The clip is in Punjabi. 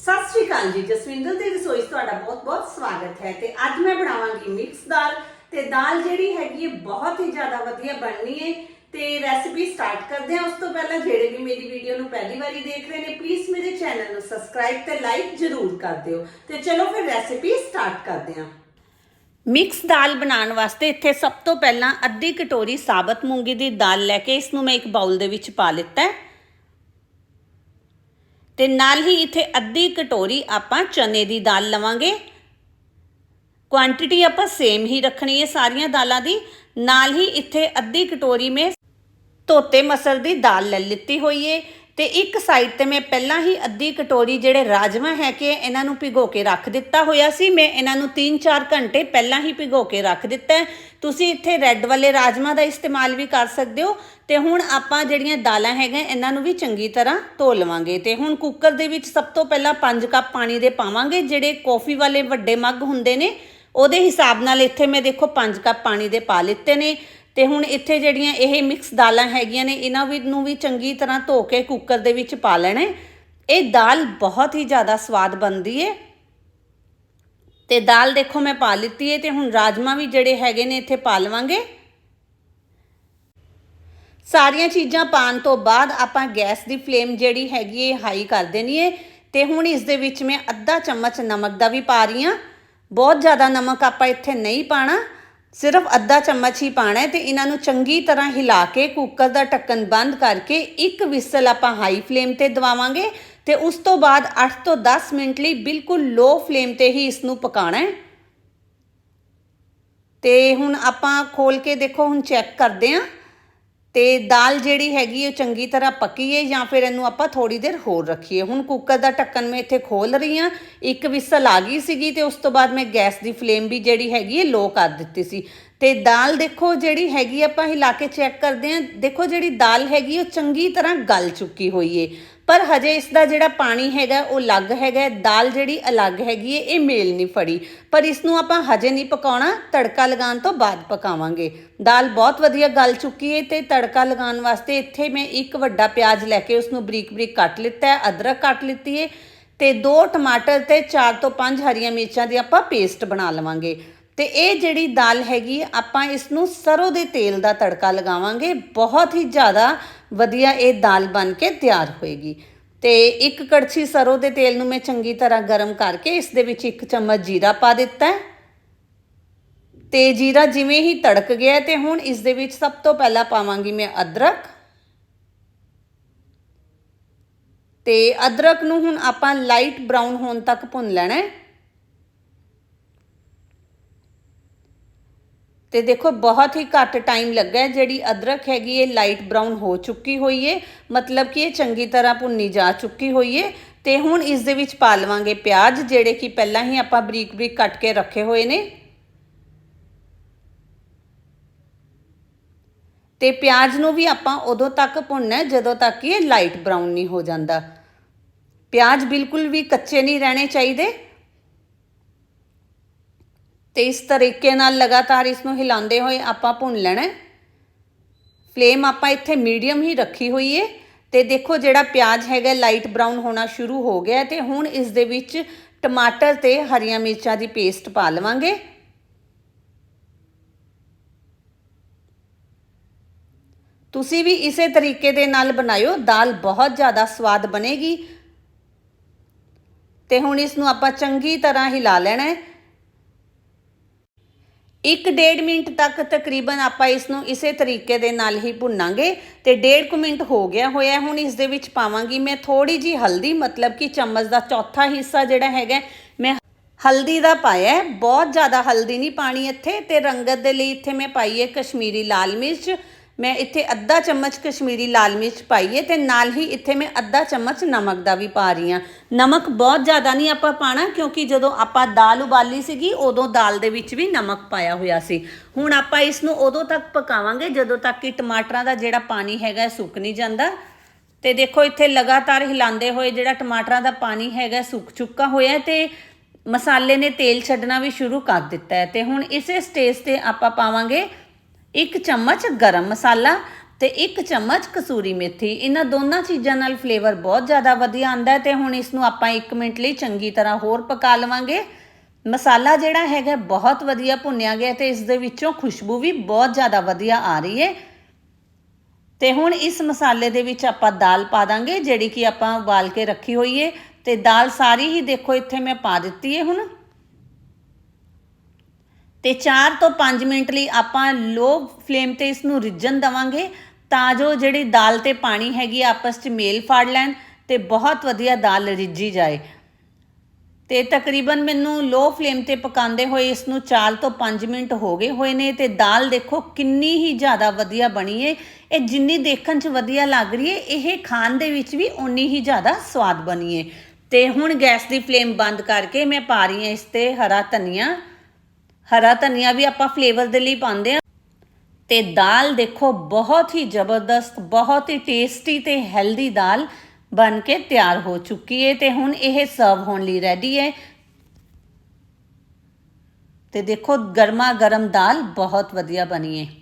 ਸਤਿ ਸ਼੍ਰੀ ਅਕਾਲ ਜੀ, ਜਸਵਿੰਦਰ ਦੀ ਰਸੋਈ 'ਚ ਤੁਹਾਡਾ ਬਹੁਤ-ਬਹੁਤ ਸਵਾਗਤ ਹੈ ਤੇ ਅੱਜ ਮੈਂ ਬਣਾਵਾਂਗੀ ਮਿਕਸ ਦਾਲ ਤੇ ਦਾਲ ਜਿਹੜੀ ਹੈਗੀ ਹੈ ਬਹੁਤ ਹੀ ਜ਼ਿਆਦਾ ਵਧੀਆ ਬਣਨੀ ਹੈ ਤੇ ਰੈਸਿਪੀ ਸਟਾਰਟ ਕਰਦੇ ਹਾਂ। ਉਸ ਤੋਂ ਪਹਿਲਾਂ ਜਿਹੜੇ ਵੀ ਮੇਰੀ ਵੀਡੀਓ ਨੂੰ ਪਹਿਲੀ ਵਾਰੀ ਦੇਖ ਰਹੇ ਨੇ ਪਲੀਜ਼ ਮੇਰੇ ਚੈਨਲ ਨੂੰ ਸਬਸਕ੍ਰਾਈਬ ਤੇ ਲਾਈਕ ਜ਼ਰੂਰ ਕਰ ਦਿਓ। ਤੇ ਚਲੋ ਫਿਰ ਰੈਸਿਪੀ ਸਟਾਰਟ ਕਰਦੇ ਹਾਂ। ਮਿਕਸ ਦਾਲ ਬਣਾਉਣ ਵਾਸਤੇ ਇੱਥੇ ਸਭ ਤੋਂ ਪਹਿਲਾਂ ਅੱਧੀ ਕਟੋਰੀ ਸਾਬਤ ਮੂੰਗੀ ਦੀ ਦਾਲ ਲੈ ਕੇ ਇਸ ਨੂੰ ਮੈਂ ਇੱਕ ਬਾਉਲ ਦੇ ਵਿੱਚ ਪਾ ਲਿੱਤਾ ਹੈ। ਤੇ ਨਾਲ ਹੀ ਇੱਥੇ ਅੱਧੀ ਕਟੋਰੀ ਆਪਾਂ ਚਨੇ ਦੀ ਦਾਲ ਲਵਾਂਗੇ। ਕੁਆਂਟੀਟੀ ਆਪਾਂ ਸੇਮ ਹੀ ਰੱਖਣੀ ਹੈ ਸਾਰੀਆਂ ਦਾਲਾਂ ਦੀ। ਨਾਲ ਹੀ ਇੱਥੇ ਅੱਧੀ ਕਟੋਰੀ ਮੈਂ ਧੋਤੇ ਮਸਰ ਦੀ ਦਾਲ ਲੈ ਲਿੱਤੀ ਹੋਈ ਏ। ਤੇ ਇੱਕ ਸਾਈਡ ਤੇ ਮੈਂ ਪਹਿਲਾਂ ਹੀ ਅੱਧੀ ਕਟੋਰੀ ਜਿਹੜੇ ਰਾਜਮਾ ਹੈ ਕਿ ਇਹਨਾਂ ਨੂੰ ਭਿਗੋ ਕੇ ਰੱਖ ਦਿੱਤਾ ਹੋਇਆ ਸੀ। ਮੈਂ ਇਹਨਾਂ ਨੂੰ 3-4 ਘੰਟੇ ਪਹਿਲਾਂ ਹੀ ਭਿਗੋ ਕੇ ਰੱਖ ਦਿੱਤਾ ਹੈ। ਤੁਸੀਂ ਇੱਥੇ ਰੈੱਡ ਵਾਲੇ ਰਾਜਮਾ ਦਾ ਇਸਤੇਮਾਲ ਵੀ ਕਰ ਸਕਦੇ ਹੋ। ਤੇ ਹੁਣ ਆਪਾਂ ਜਿਹੜੀਆਂ ਦਾਲਾਂ ਹੈਗੀਆਂ, ਇਹਨਾਂ ਨੂੰ ਵੀ ਚੰਗੀ ਤਰ੍ਹਾਂ ਧੋ ਲਵਾਂਗੇ। ਤੇ ਹੁਣ ਕੁੱਕਰ ਦੇ ਵਿੱਚ ਸਭ ਤੋਂ ਪਹਿਲਾਂ 5 ਕੱਪ ਪਾਣੀ ਦੇ ਪਾਵਾਂਗੇ, ਜਿਹੜੇ ਕੌਫੀ ਵਾਲੇ ਵੱਡੇ ਮੱਗ ਹੁੰਦੇ ਨੇ, ਉਹਦੇ ਹਿਸਾਬ ਨਾਲ ਇੱਥੇ ਮੈਂ ਦੇਖੋ 5 ਕੱਪ ਪਾਣੀ ਦੇ ਪਾ ਲਿੱਤੇ ਨੇ। ਤੇ ਹੁਣ ਇੱਥੇ ਜਿਹੜੀਆਂ ਇਹ ਮਿਕਸ ਦਾਲਾਂ ਹੈਗੀਆਂ ਨੇ, ਇਹਨਾਂ ਵੀ ਨੂੰ ਵੀ ਚੰਗੀ ਤਰ੍ਹਾਂ ਧੋ ਕੇ ਕੁੱਕਰ ਦੇ ਵਿੱਚ ਪਾ ਲੈਣਾ ਇਹ ਦਾਲ ਬਹੁਤ ਹੀ ਜ਼ਿਆਦਾ ਸਵਾਦ ਬਣਦੀ ਹੈ। ਤੇ ਦਾਲ ਦੇਖੋ ਮੈਂ ਪਾ ਲਿੱਤੀ ਹੈ ਤੇ ਹੁਣ ਰਾਜਮਾ ਵੀ ਜਿਹੜੇ ਹੈਗੇ ਨੇ ਇੱਥੇ ਪਾ ਲਵਾਂਗੇ। ਸਾਰੀਆਂ ਚੀਜ਼ਾਂ ਪਾਣ ਤੋਂ ਬਾਅਦ ਆਪਾਂ ਗੈਸ ਦੀ ਫਲੇਮ ਜਿਹੜੀ ਹੈਗੀ ਹੈ ਹਾਈ ਕਰ ਦੇਣੀ ਹੈ। ਤੇ ਹੁਣ ਇਸ ਦੇ ਵਿੱਚ ਮੈਂ ਅੱਧਾ ਚਮਚ ਨਮਕ ਦਾ ਵੀ ਪਾ ਰਹੀ ਹਾਂ। ਬਹੁਤ ਜ਼ਿਆਦਾ ਨਮਕ ਆਪਾਂ ਇੱਥੇ ਨਹੀਂ ਪਾਣਾ ਸਿਰਫ ਅੱਧਾ ਚਮਚ ਹੀ ਪਾਣਾ ਹੈ ਤੇ ਇਹਨਾਂ ਨੂੰ ਚੰਗੀ ਤਰ੍ਹਾਂ ਹਿਲਾ ਕੇ ਕੁੱਕਰ ਦਾ ਢੱਕਣ ਬੰਦ ਕਰਕੇ ਇੱਕ ਵਿਸਲ ਆਪਾਂ ਹਾਈ ਫਲੇਮ ਤੇ ਦਵਾਵਾਂਗੇ ਤੇ ਉਸ ਤੋਂ ਬਾਅਦ 8 ਤੋਂ 10 ਮਿੰਟ ਲਈ ਬਿਲਕੁਲ ਲੋ ਫਲੇਮ ਤੇ ਹੀ ਇਸ ਨੂੰ ਪਕਾਣਾ ਹੈ। ਤੇ ਹੁਣ ਆਪਾਂ ਖੋਲ ਕੇ ਦੇਖੋ, ਹੁਣ ਚੈੱਕ ਕਰਦੇ ਆਂ ਤੇ ਦਾਲ ਜਿਹੜੀ ਹੈਗੀ ਉਹ ਚੰਗੀ ਤਰ੍ਹਾਂ ਪੱਕੀ ਹੈ ਜਾਂ ਫਿਰ ਇਹਨੂੰ ਆਪਾਂ ਥੋੜੀ ਦੇਰ ਹੋਰ ਰੱਖੀਏ। ਹੁਣ ਕੁੱਕਰ ਦਾ ਢੱਕਣ ਮੈਂ ਇੱਥੇ ਖੋਲ ਰਹੀ ਹਾਂ। ਇੱਕ ਵਿਸਲ ਆ ਗਈ ਸੀਗੀ ਤੇ ਉਸ ਤੋਂ ਬਾਅਦ ਮੈਂ ਗੈਸ ਦੀ ਫਲੇਮ ਵੀ ਜਿਹੜੀ ਹੈਗੀ ਹੈ ਲੋ ਕਰ ਦਿੱਤੀ ਸੀ। ਤੇ ਦਾਲ ਦੇਖੋ ਜਿਹੜੀ ਹੈਗੀ ਆਪਾਂ ਹਿਲਾ ਕੇ ਚੈੱਕ ਕਰਦੇ ਹਾਂ। ਦੇਖੋ ਜਿਹੜੀ ਦਾਲ ਹੈਗੀ ਉਹ ਚੰਗੀ ਤਰ੍ਹਾਂ ਗਲ ਚੁੱਕੀ ਹੋਈ ਏ। ਪਰ ਹਜੇ ਇਸ ਦਾ ਜਿਹੜਾ ਪਾਣੀ ਹੈਗਾ, ਉਹ ਅਲੱਗ ਹੈਗਾ, ਦਾਲ ਜਿਹੜੀ ਅਲੱਗ ਹੈਗੀ ਹੈ, ਇਹ ਮੇਲ ਨਹੀਂ ਫੜੀ। ਪਰ ਇਸ ਨੂੰ ਆਪਾਂ ਹਜੇ ਨਹੀਂ ਪਕਾਉਣਾ, ਤੜਕਾ ਲਗਾਉਣ ਤੋਂ ਬਾਅਦ ਪਕਾਵਾਂਗੇ। ਦਾਲ ਬਹੁਤ ਵਧੀਆ ਗਲ ਚੁੱਕੀ ਹੈ ਤੇ ਤੜਕਾ ਲਗਾਉਣ ਵਾਸਤੇ ਇੱਥੇ ਮੈਂ ਇੱਕ ਵੱਡਾ ਪਿਆਜ਼ ਲੈ ਕੇ ਉਸ ਨੂੰ ਬਰੀਕ ਬਰੀਕ ਕੱਟ ਲਿੱਤਾ ਹੈ, ਅਦਰਕ ਕੱਟ ਲਿੱਤੀ ਹੈ ਤੇ ਦੋ ਟਮਾਟਰ ਤੇ 4 ਤੋਂ 5 ਹਰੀਆਂ ਮਿਰਚਾਂ ਦੀ ਆਪਾਂ ਪੇਸਟ ਬਣਾ ਲਵਾਂਗੇ। ਤੇ ਇਹ ਜਿਹੜੀ ਦਾਲ ਹੈਗੀ ਆਪਾਂ ਇਸ ਨੂੰ ਸਰੋਂ ਦੇ ਤੇਲ ਦਾ ਤੜਕਾ ਲਗਾਵਾਂਗੇ। ਬਹੁਤ ਹੀ ਜ਼ਿਆਦਾ ਵਧੀਆ ਇਹ ਦਾਲ ਬਣ ਕੇ ਤਿਆਰ ਹੋਏਗੀ। ਤੇ ਇੱਕ ਕੜਛੀ ਸਰੋਂ ਦੇ ਤੇਲ ਨੂੰ ਮੈਂ ਚੰਗੀ ਤਰ੍ਹਾਂ ਗਰਮ ਕਰਕੇ ਇਸ ਦੇ ਵਿੱਚ ਇੱਕ ਚਮਚ ਜੀਰਾ ਪਾ ਦਿੱਤਾ ਹੈ। ਤੇ ਜੀਰਾ ਜਿਵੇਂ ਹੀ ਤੜਕ ਗਿਆ ਤੇ ਹੁਣ ਇਸ ਦੇ ਵਿੱਚ ਸਭ ਤੋਂ ਪਹਿਲਾਂ ਪਾਵਾਂਗੀ ਮੈਂ ਅਦਰਕ। ਤੇ ਅਦਰਕ ਨੂੰ ਹੁਣ ਆਪਾਂ ਲਾਈਟ ਬ੍ਰਾਊਨ ਹੋਣ ਤੱਕ ਭੁੰਨ ਲੈਣਾ ਹੈ। ਤੇ ਦੇਖੋ, ਬਹੁਤ ਹੀ ਘੱਟ ਟਾਈਮ ਲੱਗਾ ਜਿਹੜੀ ਅਦਰਕ ਹੈਗੀ ਇਹ ਲਾਈਟ ਬ੍ਰਾਊਨ ਹੋ ਚੁੱਕੀ ਹੋਈ ਏ ਮਤਲਬ ਕਿ ਇਹ ਚੰਗੀ ਤਰ੍ਹਾਂ ਭੁੰਨੀ ਜਾ ਚੁੱਕੀ ਹੋਈ ਏ ਤੇ ਹੁਣ ਇਸ ਦੇ ਵਿੱਚ ਪਾ ਲਵਾਂਗੇ ਪਿਆਜ਼, ਜਿਹੜੇ ਕਿ ਪਹਿਲਾਂ ਹੀ ਆਪਾਂ ਬਰੀਕ ਬਰੀਕ ਕੱਟ ਕੇ ਰੱਖੇ ਹੋਏ ਨੇ। ਤੇ ਪਿਆਜ਼ ਨੂੰ ਵੀ ਆਪਾਂ ਉਦੋਂ ਤੱਕ ਭੁੰਨਣਾ ਜਦੋਂ ਤੱਕ ਕਿ ਇਹ ਲਾਈਟ ਬ੍ਰਾਊਨ ਨਹੀਂ ਹੋ ਜਾਂਦਾ। ਪਿਆਜ਼ ਬਿਲਕੁਲ ਵੀ ਕੱਚੇ ਨਹੀਂ ਰਹਿਣੇ ਚਾਹੀਦੇ। ਤੇ ਇਸ ਤਰੀਕੇ ਨਾਲ ਲਗਾਤਾਰ ਇਸ ਨੂੰ ਹਿਲਾਉਂਦੇ ਹੋਏ ਆਪਾਂ ਭੁੰਨ ਲੈਣਾ ਹੈ। ਫਲੇਮ ਆਪਾਂ ਇੱਥੇ ਮੀਡੀਅਮ ਹੀ ਰੱਖੀ ਹੋਈ ਏ ਤੇ ਦੇਖੋ ਜਿਹੜਾ ਪਿਆਜ਼ ਹੈਗਾ, ਲਾਈਟ ਬ੍ਰਾਊਨ ਹੋਣਾ ਸ਼ੁਰੂ ਹੋ ਗਿਆ ਤੇ ਹੁਣ ਇਸ ਦੇ ਵਿੱਚ ਟਮਾਟਰ ਤੇ ਹਰੀਆਂ ਮਿਰਚਾਂ ਦੀ ਪੇਸਟ ਪਾ ਲਵਾਂਗੇ। ਤੁਸੀਂ ਵੀ ਇਸੇ ਤਰੀਕੇ ਦੇ ਨਾਲ ਬਣਾਇਓ, ਦਾਲ ਬਹੁਤ ਜ਼ਿਆਦਾ ਸਵਾਦ ਬਣੇਗੀ। ਤੇ ਹੁਣ ਇਸ ਨੂੰ ਆਪਾਂ ਚੰਗੀ ਤਰ੍ਹਾਂ ਹਿਲਾ ਲੈਣਾ ਹੈ। ਇੱਕ ਡੇਢ ਮਿੰਟ ਤੱਕ ਤਕਰੀਬਨ ਆਪਾਂ ਇਸ ਨੂੰ ਇਸੇ ਤਰੀਕੇ ਦੇ ਨਾਲ ਹੀ ਭੁੰਨਾਂਗੇ ਤੇ ਡੇਢ ਕੁ ਮਿੰਟ ਹੋ ਗਿਆ ਹੋਇਆ ਹੁਣ ਇਸ ਦੇ ਵਿੱਚ ਪਾਵਾਂਗੀ ਮੈਂ ਥੋੜੀ ਜੀ ਹਲਦੀ, ਮਤਲਬ ਕਿ ਚਮਚ ਦਾ ਚੌਥਾ ਹਿੱਸਾ ਜਿਹੜਾ ਹੈਗਾ ਮੈਂ ਹਲਦੀ ਦਾ ਪਾਇਆ ਬਹੁਤ ਜ਼ਿਆਦਾ ਹਲਦੀ ਨਹੀਂ ਪਾਣੀ ਇੱਥੇ ਤੇ ਰੰਗਤ ਦੇ ਲਈ ਇੱਥੇ ਮੈਂ ਪਾਈ ਹੈ ਕਸ਼ਮੀਰੀ ਲਾਲ ਮਿਰਚ। ਮੈਂ ਇੱਥੇ ਅੱਧਾ ਚਮਚ ਕਸ਼ਮੀਰੀ ਲਾਲ ਮਿਰਚ ਪਾਈ ਹੈ ਤੇ ਨਾਲ ਹੀ ਇੱਥੇ ਮੈਂ ਅੱਧਾ ਚਮਚ ਨਮਕ ਦਾ ਵੀ ਪਾ ਰਹੀ ਹਾਂ। ਨਮਕ ਬਹੁਤ ਜ਼ਿਆਦਾ ਨਹੀਂ ਆਪਾਂ ਪਾਣਾ ਕਿਉਂਕਿ ਜਦੋਂ ਆਪਾਂ ਦਾਲ ਉਬਾਲੀ ਸੀਗੀ, ਉਦੋਂ ਦਾਲ ਦੇ ਵਿੱਚ ਵੀ ਨਮਕ ਪਾਇਆ ਹੋਇਆ ਸੀ। ਹੁਣ ਆਪਾਂ ਇਸ ਨੂੰ ਉਦੋਂ ਤੱਕ ਪਕਾਵਾਂਗੇ ਜਦੋਂ ਤੱਕ ਕਿ ਟਮਾਟਰਾਂ ਦਾ ਜਿਹੜਾ ਪਾਣੀ ਹੈਗਾ ਸੁੱਕ ਨਹੀਂ ਜਾਂਦਾ। ਤੇ ਦੇਖੋ ਇੱਥੇ ਲਗਾਤਾਰ ਹਿਲਾਉਂਦੇ ਹੋਏ ਜਿਹੜਾ ਟਮਾਟਰਾਂ ਦਾ ਪਾਣੀ ਹੈਗਾ ਸੁੱਕ ਚੁੱਕਾ ਹੋਇਆ ਤੇ ਮਸਾਲੇ ਨੇ ਤੇਲ ਛੱਡਣਾ ਵੀ ਸ਼ੁਰੂ ਕਰ ਦਿੱਤਾ ਹੈ। ਤੇ ਹੁਣ ਇਸੇ ਸਟੇਜ ਤੇ ਆਪਾਂ ਪਾਵਾਂਗੇ ਇੱਕ ਚਮਚ ਗਰਮ ਮਸਾਲਾ ਤੇ ਇੱਕ ਚਮਚ ਕਸੂਰੀ ਮੇਥੀ। ਇਹਨਾਂ ਦੋਨਾਂ ਚੀਜ਼ਾਂ ਨਾਲ ਫਲੇਵਰ ਬਹੁਤ ਜ਼ਿਆਦਾ ਵਧੀਆ ਆਂਦਾ ਹੈ ਤੇ ਹੁਣ ਇਸ ਨੂੰ ਆਪਾਂ 1 ਮਿੰਟ ਲਈ ਚੰਗੀ ਤਰ੍ਹਾਂ ਹੋਰ ਪਕਾ ਲਵਾਂਗੇ। ਮਸਾਲਾ ਜਿਹੜਾ ਹੈਗਾ ਬਹੁਤ ਵਧੀਆ ਭੁੰਨਿਆ ਗਿਆ ਤੇ ਇਸ ਦੇ ਵਿੱਚੋਂ ਖੁਸ਼ਬੂ ਵੀ ਬਹੁਤ ਜ਼ਿਆਦਾ ਵਧੀਆ ਆ ਰਹੀ ਹੈ। ਤੇ ਹੁਣ ਇਸ ਮਸਾਲੇ ਦੇ ਵਿੱਚ ਆਪਾਂ ਦਾਲ ਪਾ ਦਾਂਗੇ ਜਿਹੜੀ ਕਿ ਆਪਾਂ ਉਬਾਲ ਕੇ ਰੱਖੀ ਹੋਈ ਏ ਤੇ ਦਾਲ ਸਾਰੀ ਹੀ ਦੇਖੋ ਇੱਥੇ ਮੈਂ ਪਾ ਦਿੱਤੀ ਹੈ ਹੁਣ। ਤੇ 4 ਤੋਂ 5 ਮਿੰਟ ਲਈ ਆਪਾਂ ਲੋ ਫਲੇਮ ਤੇ ਇਸ ਨੂੰ ਰਿੱਝਣ ਦਵਾਂਗੇ ਤਾਂ ਜੋ ਜਿਹੜੀ ਦਾਲ ਤੇ ਪਾਣੀ ਹੈਗੀ ਆਪਸ 'ਚ ਮੇਲ ਫੜ ਲੈਣ ਤੇ ਬਹੁਤ ਵਧੀਆ ਦਾਲ ਰਿੱਝੀ ਜਾਏ। ਤੇ ਤਕਰੀਬਨ ਮੈਨੂੰ ਲੋ ਫਲੇਮ ਤੇ ਪਕਾਉਂਦੇ ਹੋਏ ਇਸ ਨੂੰ 4 ਤੋਂ 5 ਮਿੰਟ ਹੋ ਗਏ ਹੋਏ ਨੇ ਤੇ ਦਾਲ ਦੇਖੋ ਕਿੰਨੀ ਹੀ ਜ਼ਿਆਦਾ ਵਧੀਆ ਬਣੀ ਏ। ਇਹ ਜਿੰਨੀ ਦੇਖਣ 'ਚ ਵਧੀਆ ਲੱਗ ਰਹੀ ਏ, ਇਹ ਖਾਣ ਦੇ ਵਿੱਚ ਵੀ ਓਨੀ ਹੀ ਜ਼ਿਆਦਾ ਸਵਾਦ ਬਣੀ ਏ। ਤੇ ਹੁਣ ਗੈਸ ਦੀ ਫਲੇਮ ਬੰਦ ਕਰਕੇ ਮੈਂ ਪਾ ਰਹੀ ਹਾਂ ਇਸ ਤੇ ਹਰਾ ਧਨੀਆ ਹਰਾ ਧਨੀਆ ਵੀ ਆਪਾਂ ਫਲੇਵਰ ਦੇ ਲਈ ਪਾਉਂਦੇ ਆ ਤੇ ਦਾਲ ਦੇਖੋ, ਬਹੁਤ ਹੀ ਜ਼ਬਰਦਸਤ, ਬਹੁਤ ਹੀ ਟੇਸਟੀ ਤੇ ਹੈਲਦੀ ਦਾਲ ਬਣ ਕੇ ਤਿਆਰ ਹੋ ਚੁੱਕੀ ਹੈ ਤੇ ਹੁਣ ਇਹ ਸਰਵ ਹੋਣ ਲਈ ਰੈਡੀ ਹੈ। ਤੇ ਦੇਖੋ ਗਰਮਾ ਗਰਮ ਦਾਲ ਬਹੁਤ ਵਧੀਆ ਬਣੀ ਹੈ।